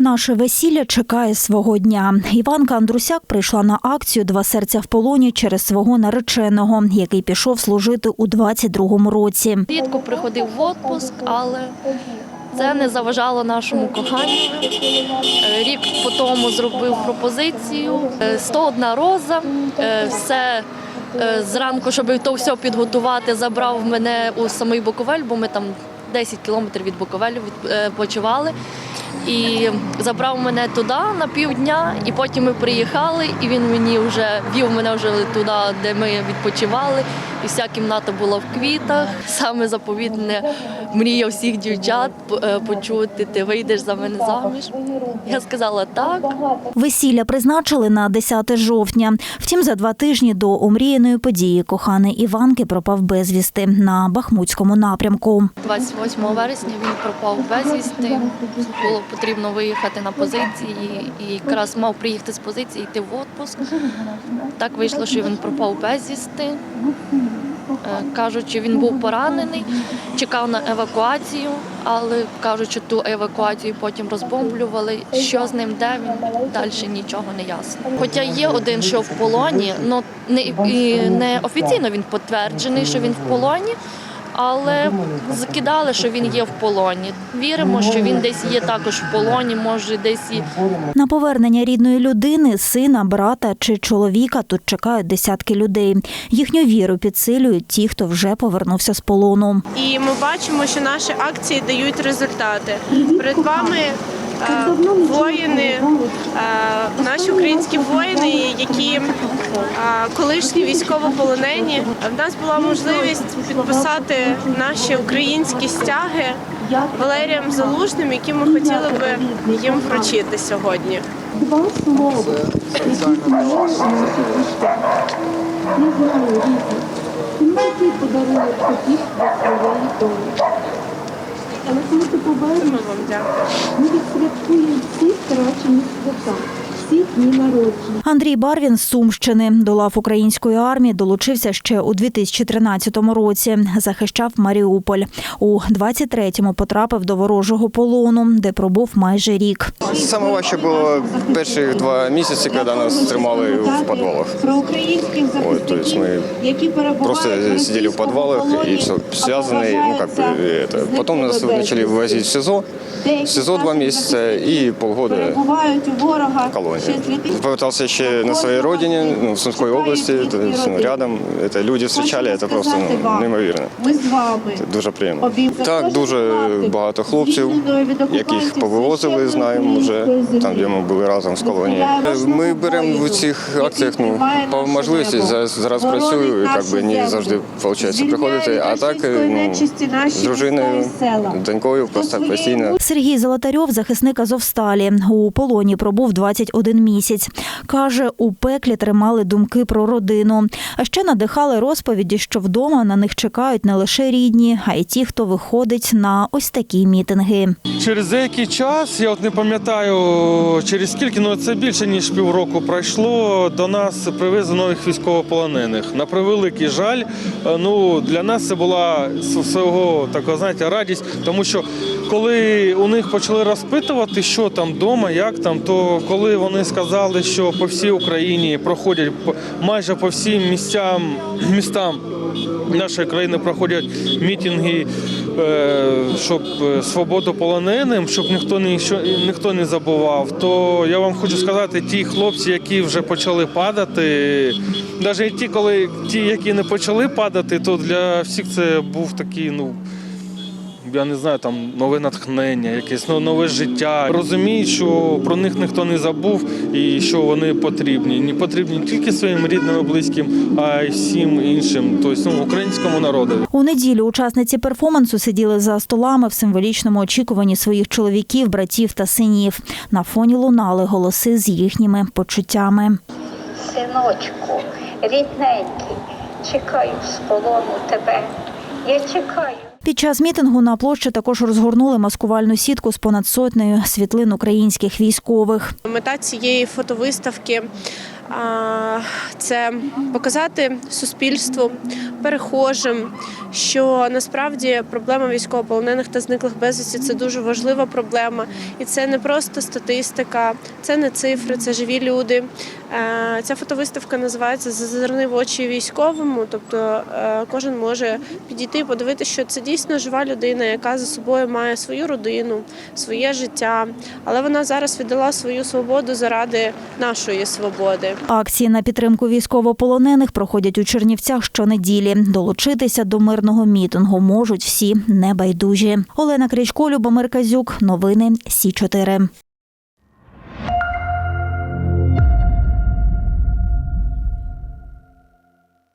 Наше весілля чекає свого дня. Іванка Андрусяк прийшла на акцію Два серця в полоні через свого нареченого, який пішов служити у 22-му році. Рідко приходив в отпуск, але це не заважало нашому коханню. Е, Рік по тому зробив пропозицію. Е, 101 роза. Е, Все е, зранку, щоб то все підготувати, забрав мене у самий Буковель, бо ми там 10 кілометрів від Буковелю відпочивали. І забрав мене туди на півдня, і потім ми приїхали, і він мені вже вів мене вже туди, де ми відпочивали. І вся кімната була в квітах. Саме заповідне мрія всіх дівчат е, почути, ти вийдеш за мене заміж. Я сказала так. Весілля призначили на 10 жовтня. Втім, за два тижні до омріяної події коханий Іванки пропав безвісти на Бахмутському напрямку. 28 вересня він пропав безвісти. Було потрібно виїхати на позиції, і якраз мав приїхати з позиції, йти в відпуск. Так вийшло, що він пропав безвісти. Е, Кажуть, що він був поранений, чекав на евакуацію, але кажуть, що ту евакуацію потім розбомблювали. Що з ним, де він далі нічого не ясно. Хоча є один, що в полоні, але не, не офіційно він підтверджений, що він в полоні. Але закидали, що він є в полоні. Віримо, що він десь є також в полоні, може десь і На повернення рідної людини, сина, брата чи чоловіка тут чекають десятки людей. Їхню віру підсилюють ті, хто вже повернувся з полону. І ми бачимо, що наші акції дають результати. Перед вами воїни, е, наші українські воїни, які е, колишні військовополонені. В нас була можливість підписати наші українські стяги Валерієм Залужним, які ми хотіли би їм вручити сьогодні. Два слова. Не знаю. Це такий подарунок хотів своєї долі. Але коли ти повернеш, вам дякуємо. ми відсвяткуємо всі втрачені свята, всі дні народження. Андрій Барвін з Сумщини до лав української армії долучився ще у 2013 році. Захищав Маріуполь. У 23-му потрапив до ворожого полону, де пробув майже рік. Саме важче було перші два місяці, коли нас тримали в підвалах. Про українських Ой, то есть мы які перебувають Просто сидели в подвалах и все связанные, ну как бы это. Потом нас начали вывозить в СИЗО. В СИЗО два месяца и полгода перебувають у ворога в колонии. ще з 2000 Попытался еще на своей родине, ну, в Сумской области, то есть, ну, рядом. Это люди встречали, это просто ну, неймовірно. Ми з вами. Дуже приємно. Так, дуже багато хлопців, яких повивозили, знаємо вже там, де ми були разом з колонією. Ми беремо в цих акціях ну, по можливості. Зараз, зараз працюю, і як би не завжди виходить приходити. А так ну, з дружиною, донькою просто постійно. Сергій Золотарьов, захисник Азовсталі, у полоні пробув 21 місяць. Каже, у пеклі тримали думки про родину. А ще надихали розповіді, що вдома на них чекають не лише рідні, а й ті, хто виходить на ось такі мітинги. Через деякий час, я от не пам'ятаю через скільки, ну це більше ніж півроку пройшло. До нас привезли нових військовополонених. На превеликий жаль, е, ну для нас це була свого такого знаєте радість, тому що коли у них почали розпитувати, що там вдома, як там, то коли вони сказали, що по всій Україні проходять майже по всім місцям містам нашої країни проходять мітинги, е, щоб е, свободу полоненим, щоб ніхто не ніхто не забував. То я вам хочу сказати, ті хлопці, які вже почали падати, навіть ті, коли ті, які не почали падати, то для всіх це був такий, ну. Я не знаю, там нове натхнення, якесь ну, нове життя. Розуміють, що про них ніхто не забув і що вони потрібні. Не потрібні не тільки своїм рідним і близьким, а й всім іншим, тобто ну, українському народу. У неділю учасниці перформансу сиділи за столами в символічному очікуванні своїх чоловіків, братів та синів. На фоні лунали голоси з їхніми почуттями. Синочку, рідненький, чекаю з полону тебе. Я чекаю. Під час мітингу на площі також розгорнули маскувальну сітку з понад сотнею світлин українських військових. Мета цієї фотовиставки це показати суспільству, перехожим, що насправді проблема військовополонених та зниклих безвісті це дуже важлива проблема, і це не просто статистика, це не цифри, це живі люди. Е, Ця фотовиставка називається Зазирни в очі військовому. Тобто е, кожен може підійти і подивитися, що це дійсно жива людина, яка за собою має свою родину, своє життя, але вона зараз віддала свою свободу заради нашої свободи. Акції на підтримку військовополонених проходять у Чернівцях щонеділі. Долучитися до мирного мітингу можуть всі небайдужі. Олена Крічко, Любомир Казюк. Новини Сі 4